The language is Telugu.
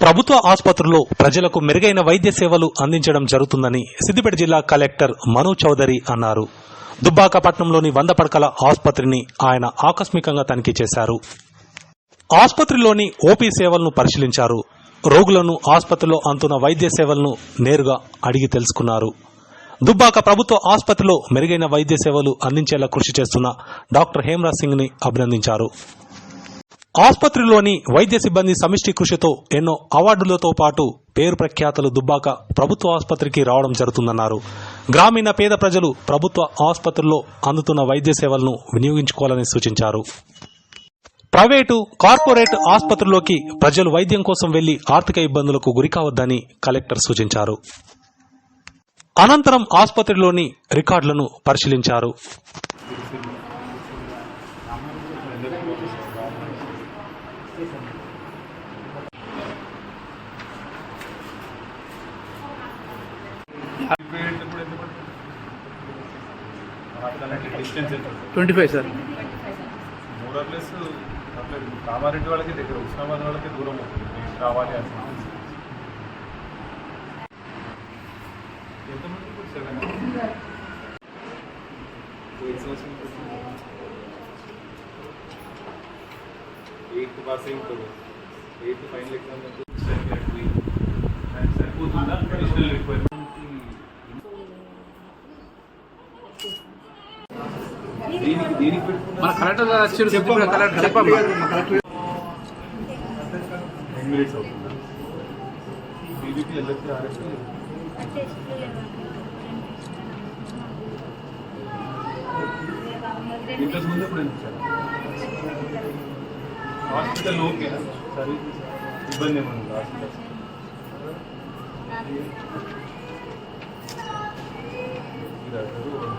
ప్రభుత్వ ఆసుపత్రుల్లో ప్రజలకు మెరుగైన వైద్య సేవలు అందించడం జరుగుతుందని సిద్దిపేట జిల్లా కలెక్టర్ మను చౌదరి అన్నారు. దుబ్బాక పట్టణంలోని వంద పడకల ఆసుపత్రిని ఆయన ఆకస్మికంగా తనిఖీ చేశారు. ఆసుపత్రిలోని ఓపీ సేవలను పరిశీలించారు. రోగులను ఆసుపత్రిలో అందుతున్న వైద్య సేవలను నేరుగా అడిగి తెలుసుకున్నారు. దుబ్బాక ప్రభుత్వ ఆసుపత్రిలో మెరుగైన వైద్య సేవలు అందించేలా కృషి చేస్తున్న డాక్టర్ హేమరాజ్ సింగ్ని అభినందించారు. ఆసుపత్రిలోని వైద్య సిబ్బంది సమిష్టి కృషితో ఎన్నో అవార్డులతో పాటు పేరు ప్రఖ్యాతలు దుబ్బాక ప్రభుత్వ ఆసుపత్రికి రావడం జరుగుతుందన్నారు. గ్రామీణ పేద ప్రజలు ప్రభుత్వ ఆసుపత్రుల్లో అందుతున్న వైద్య సేవలను వినియోగించుకోవాలని సూచించారు. ప్రైవేటు కార్పొరేట్ ఆసుపత్రుల్లోకి ప్రజలు వైద్యం కోసం వెళ్ళి ఆర్థిక ఇబ్బందులకు గురికావద్దని కలెక్టర్ సూచించారు. అనంతరం ఆసుపత్రిలోని రికార్డులను పరిశీలించారు. ట్వంటీ ఫైవ్ సార్ మూడో ప్లేస్ అట్లా కామారెడ్డి వాళ్ళకి దగ్గర ఉస్మానాబాద్ వాళ్ళకి దూరం అవుతుంది మీకు రావాలి అని ఎంతమంది ఇప్పుడు సెవెన్ ఎయిత్ పాస్ అయి ఉంటుంది ఎయిత్ ఫైనల్ ఎగ్జామ్ సరిపోతుందా? అడిషనల్ రిక్వైర్మెంట్ మన కలెక్టర్ గారు వచ్చారు సిద్దిపేట కలెక్టర్ చెప్పమ్మా. టెన్ మినిట్స్ అవుతుందా. బీబీపీ ఎల్ఎస్పీ ఆర్ఎస్పీ ఇంతకు ముందు ఎప్పుడు ಹಾಸ್ಪಿಟಲ್ ಓಕೆ ಸರಿ ಇಬ್ಬನ್ನೇ ಮಾಡೋದು ಹಾಸ್ಪಿಟಲ್ ಇದಾದರೂ ಒಂದು